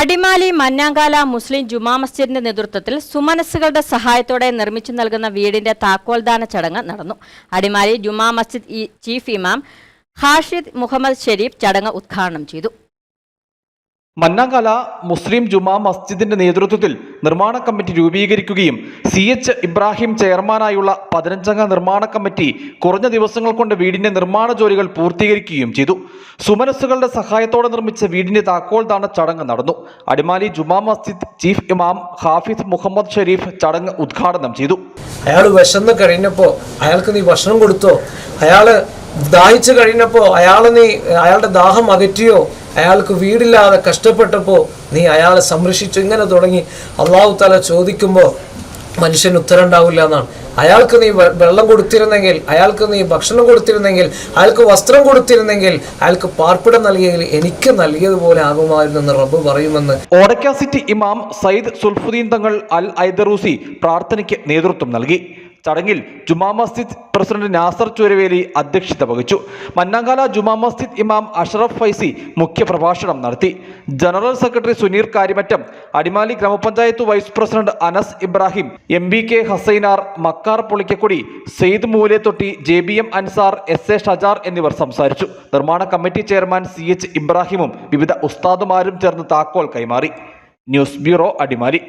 അടിമാലി മന്നാങ്കാല മുസ്ലിം ജുമാ മസ്ജിദിന്റെ നേതൃത്വത്തിൽ സുമനസ്സുകളുടെ സഹായത്തോടെ നിർമ്മിച്ചു നൽകുന്ന വീടിന്റെ താക്കോൽദാന ചടങ്ങ് നടന്നു. അടിമാലി ജുമാ മസ്ജിദ് ചീഫ് ഇമാം ഹാഷിദ് മുഹമ്മദ് ഷെരീഫ് ചടങ്ങ് ഉദ്ഘാടനം ചെയ്തു. മന്നാങ്കാല മുസ്ലിം ജുമാ മസ്ജിദിന്റെ നേതൃത്വത്തിൽ നിർമ്മാണ കമ്മിറ്റി രൂപീകരിക്കുകയും സി എച്ച് ഇബ്രാഹിം ചെയർമാനായുള്ള പതിനഞ്ചംഗ നിർമ്മാണ കമ്മിറ്റി കുറഞ്ഞ ദിവസങ്ങൾ കൊണ്ട് വീടിന്റെ നിർമ്മാണ ജോലികൾ പൂർത്തീകരിക്കുകയും ചെയ്തു. സുമനസ്സുകളുടെ സഹായത്തോടെ നിർമ്മിച്ച വീടിന്റെ താക്കോൽ ദാന ചടങ്ങ് നടന്നു. അടിമാലി ജുമാ മസ്ജിദ് ചീഫ് ഇമാം ഹാഫിദ് മുഹമ്മദ് ഷെരീഫ് ചടങ്ങ് ഉദ്ഘാടനം ചെയ്തു. അയാൾ വിശന്ന് കഴിഞ്ഞപ്പോ അയാൾക്ക് നീ ഭക്ഷണം കൊടുത്തോ? അയാൾ ദാഹിച്ചു കഴിഞ്ഞപ്പോ അയാൾ നീ അയാളുടെ ദാഹം അകറ്റിയോ? അയാൾക്ക് വീടില്ലാതെ കഷ്ടപ്പെട്ടപ്പോൾ നീ അയാളെ സംരക്ഷിച്ചു ഇങ്ങനെ തുടങ്ങി? അള്ളാഹു തല ചോദിക്കുമ്പോൾ മനുഷ്യന് ഉത്തരം ഉണ്ടാവില്ല എന്നാണ്. അയാൾക്ക് നീ വെള്ളം കൊടുത്തിരുന്നെങ്കിൽ അയാൾക്ക് നീ ഭക്ഷണം കൊടുത്തിരുന്നെങ്കിൽ അയാൾക്ക് വസ്ത്രം കൊടുത്തിരുന്നെങ്കിൽ അയാൾക്ക് പാർപ്പിടം നൽകിയെങ്കിൽ എനിക്ക് നൽകിയതുപോലെ ആകുമായിരുന്നു എന്ന് റബ്ബ് പറയുമെന്ന്. ഓടക്കാസിറ്റി ഇമാം സയ്യിദ് സുൽഫുദ്ദീൻ തങ്ങൾ അൽ ഐദറൂസി പ്രാർത്ഥനയ്ക്ക് നേതൃത്വം നൽകി. ചടങ്ങിൽ ജുമാ മസ്ജിദ് പ്രസിഡന്റ് നാസർ ചുരവേലി അധ്യക്ഷത വഹിച്ചു. മന്നാങ്കാല ജുമാ മസ്ജിദ് ഇമാം അഷറഫ് ഫൈസി മുഖ്യപ്രഭാഷണം നടത്തി. ജനറൽ സെക്രട്ടറി സുനീർ കാര്യമറ്റം അടിമാലി ഗ്രാമപഞ്ചായത്ത് vice president Anas Ibrahim M B K Hasainar Makkar Pulikkakudi Sayed Moolethotti J B M Ansar S A Shajar എന്നിവർ സംസാരിച്ചു. നിർമ്മാണ കമ്മിറ്റി ചെയർമാൻ സി എച്ച് ഇബ്രാഹിമും വിവിധ ഉസ്താദുമാരും ചേർന്ന് താക്കോൽ കൈമാറി. News bureau Adimali.